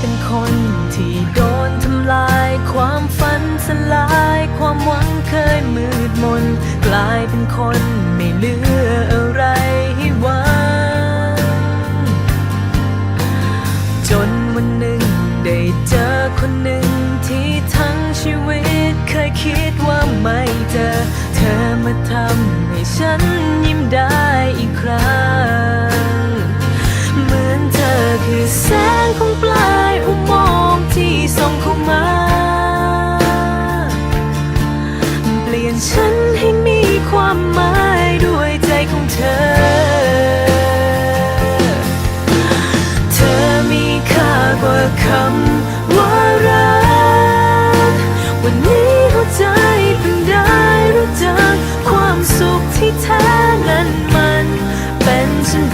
เป็นคนที่โดนทำลาย ความฝันสลาย ความหวังเคยมืดมน กลายเป็นคนไม่เหลืออะไรให้หวัง จนวันหนึ่งได้เจอคนหนึ่งที่ทั้งชีวิตเคยคิดว่าไม่เจอ เธอมาทำให้ฉันยิ้มได้อีกครั้ง เหมือนเธอคือแส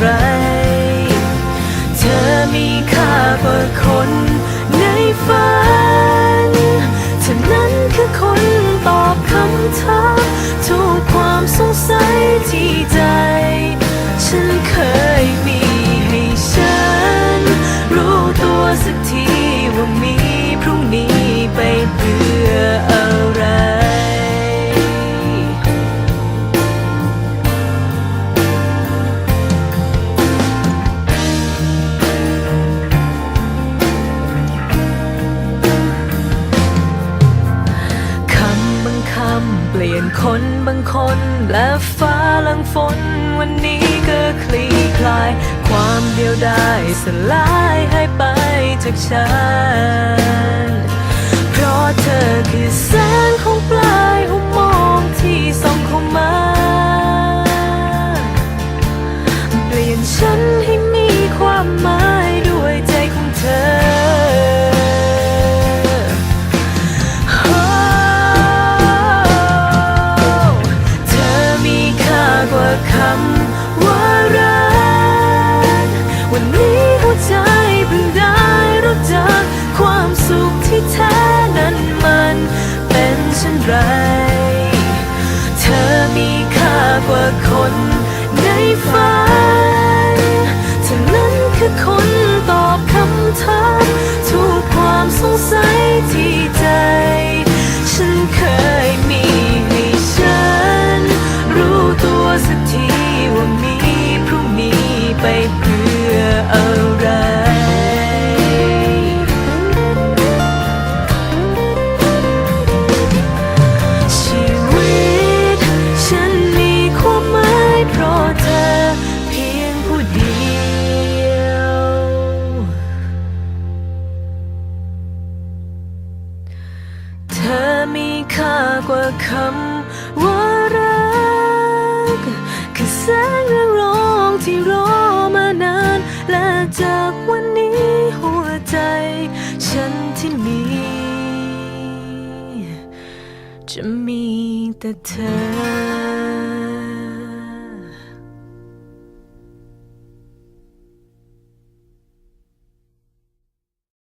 ไร เธอมีค่ากว่าคนใน คนบางคนและฟ้าลังฝนวันนี้ก็คลี่คลาย ความเดียวดายสลายหายไปจากฉัน เพราะเธอคือแสง คนในฝันเธอนั้นคือคนตอบคำถามทุกความสงสัยที่ใจ ฉันเคยมีให้ฉัน รู้ตัวสักทีว่ามีพรุ่งนี้ไปเพื่ออะไร ค่ากว่าคำว่ารักคือแสงระรองที่รอมานาน และจากวันนี้หัวใจ ฉันที่มี จะมีแต่เธอ